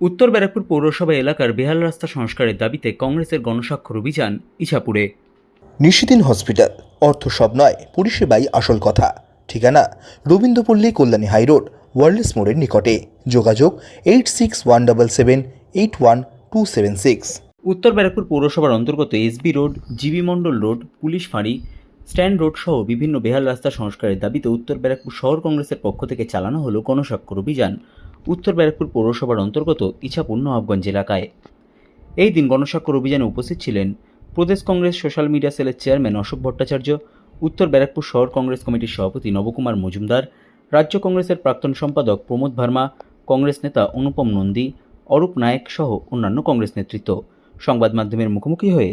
উত্তর ব্যারাকপুর পৌরসভা এলাকার বেহাল রাস্তা সংস্কারের দাবিতে কংগ্রেসের গণস্বাক্ষর অভিযান ইছাপুরে। নিশিদিন হসপিটাল অর্থ সব নয় পরিষেবাই আসল কথা। ঠিকানা রবীন্দ্রপল্লী কল্যাণী হাইরোড ওয়ার্ল্ডস মোড়ের নিকটে। যোগাযোগ eight six one double seven eight one two seven six উত্তর ব্যারাকপুর পৌরসভার অন্তর্গত SB road GB Mondal road police ফাঁড়ি স্ট্যান্ড রোড সহ বিভিন্ন বেহাল রাস্তা সংস্কারের দাবিতে উত্তর ব্যারাকপুর শহর কংগ্রেসের পক্ষ থেকে চালানো হলো গণস্বাক্ষর অভিযান। উত্তর ব্যারাকপুর পৌরসভার অন্তর্গত ইছাপুর নবাবগঞ্জ এলাকায়। এই দিন গণস্বাক্ষর অভিযানে উপস্থিত ছিলেন প্রদেশ কংগ্রেস সোশ্যাল মিডিয়া সেলের চেয়ারম্যান অশোক ভট্টাচার্য, উত্তর ব্যারাকপুর শহর কংগ্রেস কমিটির সভাপতি নবকুমার মজুমদার, রাজ্য কংগ্রেসের প্রাক্তন সম্পাদক প্রমোদ ভার্মা, কংগ্রেস নেতা অনুপম নন্দী, অরূপ নায়েক সহ অন্যান্য কংগ্রেস নেতৃত্ব। সংবাদ মাধ্যমের মুখোমুখি হয়ে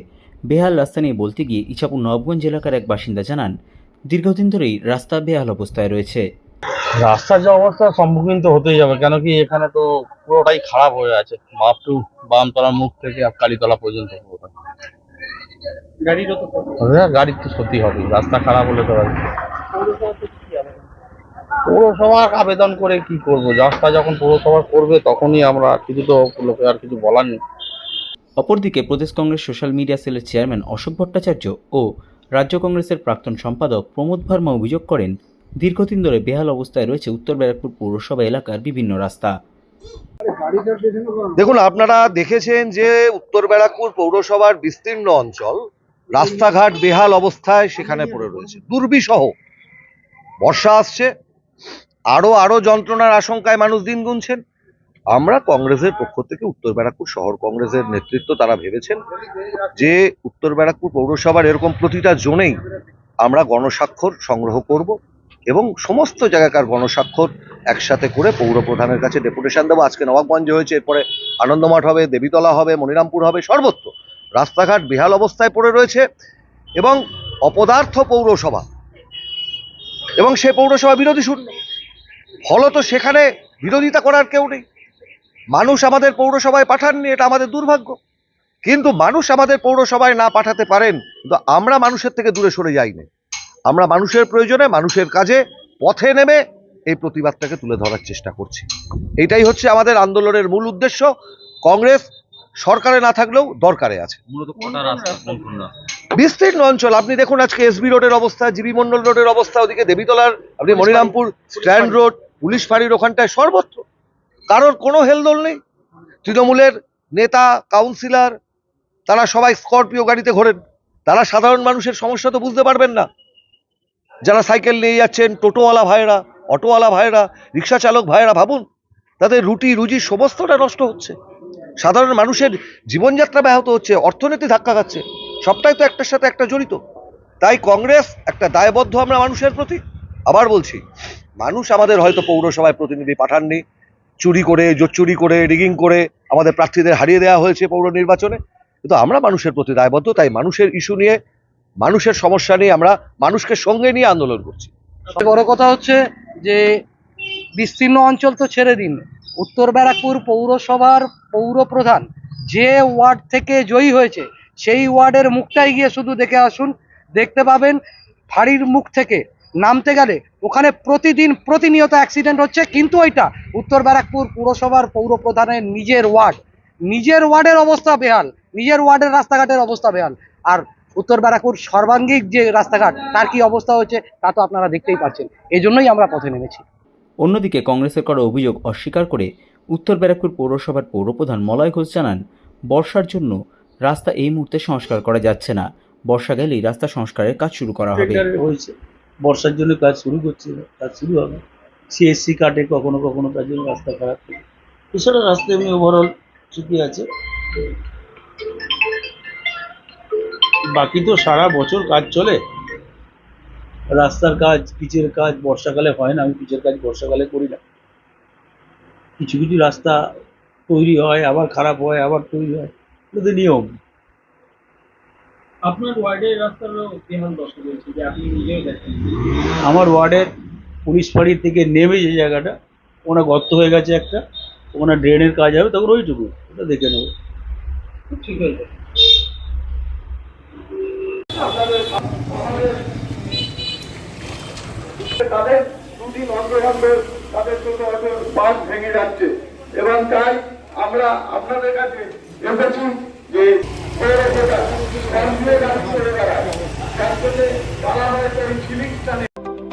বেহাল রাস্তা নিয়ে বলতে গিয়ে ইছাপুর নবাবগঞ্জ এলাকার এক বাসিন্দা জানান, দীর্ঘদিন ধরেই রাস্তা বেহাল অবস্থায় রয়েছে। রাস্তার যে অবস্থা সম্মুখীন তো হতেই যাবে কেন কি এখানে তো পুরোটাই খারাপ হয়ে আছে। আপ টু বামতলা মুখ থেকে কালীতলা পর্যন্ত পুরোটা হ্যাঁ, গাড়ির তো ক্ষতি হবে রাস্তা খারাপ হলে তো আর পৌরসভার আবেদন করে কি করব? রাস্তা যখন পৌরসভা করবে তখনই আমরা কিছু তো লোকে আর কিছু বলার নেই। অপরদিকে প্রদেশ কংগ্রেস সোশ্যাল মিডিয়া সেলের চেয়ারম্যান অশোক ভট্টাচার্য ও রাজ্য কংগ্রেসের প্রাক্তন সম্পাদক প্রমোদ ভার্মা অভিযোগ করেন দীর্ঘদিন ধরে বেহাল অবস্থায় রয়েছে উত্তর ব্যারাকপুর পৌরসভা এলাকার বিভিন্ন রাস্তা। দেখুন, আপনারা দেখেছেন যে উত্তর ব্যারাকপুর পৌরসভার বিস্তীর্ণ অঞ্চল, রাস্তাঘাট বেহাল অবস্থায় সেখানে পড়ে রয়েছে। দুর্বিসহ বর্ষা আসছে, আরও আরও যন্ত্রণার আশঙ্কায় মানুষ দিন গুনছেন। আমরা কংগ্রেসের পক্ষ থেকে উত্তর ব্যারাকপুর শহর কংগ্রেসের নেতৃত্ব তারা ভেবেছেন যে উত্তর ব্যারাকপুর পৌরসভার এরকম প্রতিটা জোনেই আমরা গণস্বাক্ষর সংগ্রহ করব। এবং সমস্ত জায়গাকার গণস্বাক্ষর একসাথে করে পৌর প্রধানের কাছে ডেপুটেশন দেবো। আজকে নবাবগঞ্জে হয়েছে, এরপরে আনন্দমঠ হবে, দেবীতলা হবে, মনিরামপুর হবে, সর্বত্র। রাস্তাঘাট বেহাল অবস্থায় পড়ে রয়েছে এবং অপদার্থ পৌরসভা। এবং সে পৌরসভা বিরোধী শূন্য। ফলত সেখানে বিরোধিতা করার কেউ নেই। মানুষ আমাদের পৌরসভায় পাঠাননি, এটা আমাদের দুর্ভাগ্য। কিন্তু মানুষ আমাদের পৌরসভায় না পাঠাতে পারেন, কিন্তু আমরা মানুষের থেকে দূরে সরে যাইনি। আমরা মানুষের প্রয়োজনে মানুষের কাজে পথে নেমে এই প্রতিবাদটাকে তুলে ধরার চেষ্টা করছি। এটাই হচ্ছে আমাদের আন্দোলনের মূল উদ্দেশ্য। কংগ্রেস সরকারে না থাকলেও দরকারে আছে? বিস্তীর্ণ অঞ্চল। আপনি দেখুন আজকে এসবি রোডের অবস্থা জিবি মন্ডল রোডের অবস্থা ওদিকে দেবীতলার আপনি মনিরামপুর স্ট্যান্ড রোড পুলিশ ফাঁড়ির ওখানটায় সর্বত্র। কারোর কোনো হেলদোল নেই। তৃণমূলের নেতা কাউন্সিলর তারা সবাই স্করপিও গাড়িতে ঘোরেন। তারা সাধারণ মানুষের সমস্যা তো বুঝতে পারবেন না। যারা সাইকেল নিয়ে যাচ্ছেন, টোটোওয়ালা ভাইরা অটোওয়ালা ভাইরা রিক্সা চালক ভাইরা ভাবুন, তাদের রুটি, রুজি সমস্তটা নষ্ট হচ্ছে। সাধারণ মানুষের জীবনযাত্রা ব্যাহত হচ্ছে, অর্থনীতি ধাক্কা খাচ্ছে, সবটাই তো একটার সাথে একটা জড়িত। তাই কংগ্রেস একটা দায়বদ্ধ আমরা মানুষের প্রতি। আবার বলছি, মানুষ আমাদের হয়তো পৌরসভায় প্রতিনিধি পাঠাননি, চুরি করে, জোচ্চুরি করে, রিগিং করে আমাদের প্রার্থীদের হারিয়ে দেওয়া হয়েছে পৌর নির্বাচনে। কিন্তু আমরা মানুষের প্রতি দায়বদ্ধ, তাই মানুষের ইস্যু নিয়ে মানুষের সমস্যা নিয়ে আমরা মানুষকে সঙ্গে নিয়ে আন্দোলন করছি। বড় কথা হচ্ছে যে বিস্তীর্ণ অঞ্চল তো ছেড়ে দিন। উত্তর ব্যারাকপুর পৌরসভার পৌর প্রধান যে ওয়ার্ড থেকে জয়ী হয়েছে, সেই ওয়ার্ডের মুখটাই গিয়ে শুধু দেখে আসুন। দেখতে পাবেন ফাঁড়ির মুখ থেকে নামতে গেলে ওখানে প্রতিদিন প্রতিনিয়ত অ্যাক্সিডেন্ট হচ্ছে। কিন্তু ওইটা উত্তর ব্যারাকপুর পুরসভার পৌর প্রধানের নিজের ওয়ার্ড। নিজের ওয়ার্ডের অবস্থা বেহাল। নিজের ওয়ার্ডের রাস্তাঘাটের অবস্থা বেহাল। আর উত্তর ব্যারাকপুর সর্বাঙ্গিক যে রাস্তাঘাট তার কি অবস্থা হয়েছে তা তো আপনারা দেখতেই পাচ্ছেন। এই জন্যই আমরা পথে নেমেছি। অন্যদিকে কংগ্রেসের করা অভিযোগ অস্বীকার করে উত্তর ব্যারাকপুর পৌরসভার পৌরপ্রধান মলয় ঘোষ জানান বর্ষার জন্য রাস্তা এই মুহূর্তে সংস্কার করা যাচ্ছে না। বর্ষা গেলেই রাস্তা সংস্কারের কাজ শুরু করা হবে। হয়েছে। বর্ষার জন্য কাজ শুরু করছে কাজ শুরু হবে। সিএসসি কাটে কখনো কখনো তার জন্য রাস্তা খারাপ। এছাড়া রাস্তা এমনি ওভারঅল ঠিকই আছে। বাকি তো সারা বছর কাজ চলে। রাস্তার কাজ পিচের কাজ বর্ষাকালে হয় না আমি পিচের কাজ বর্ষাকালে করি না। কিছু কিছু রাস্তা তৈরি হয় আবার খারাপ হয় আবার তৈরি হয়। এটা নিয়ম। আপনার ওয়ার্ডের রাস্তার বেহাল দশা রয়েছে যে আপনি দেখেন। আমার ওয়ার্ডের পুলিশ ফাঁড়ি থেকে নেমে যে জায়গাটা ওখানে গর্ত হয়ে গেছে একটা ওখানে ড্রেনের কাজ হবে তখন ওইটুকু ওটা দেখে নেব। ঠিক যাবে তাদের দুদিন অন্তর তাদের জন্য হয়তো বাস ভেঙে যাচ্ছে। এবং তাই আমরা আপনাদের কাছে এসেছি যে তারা হয়েছে এই ফিলিংসটা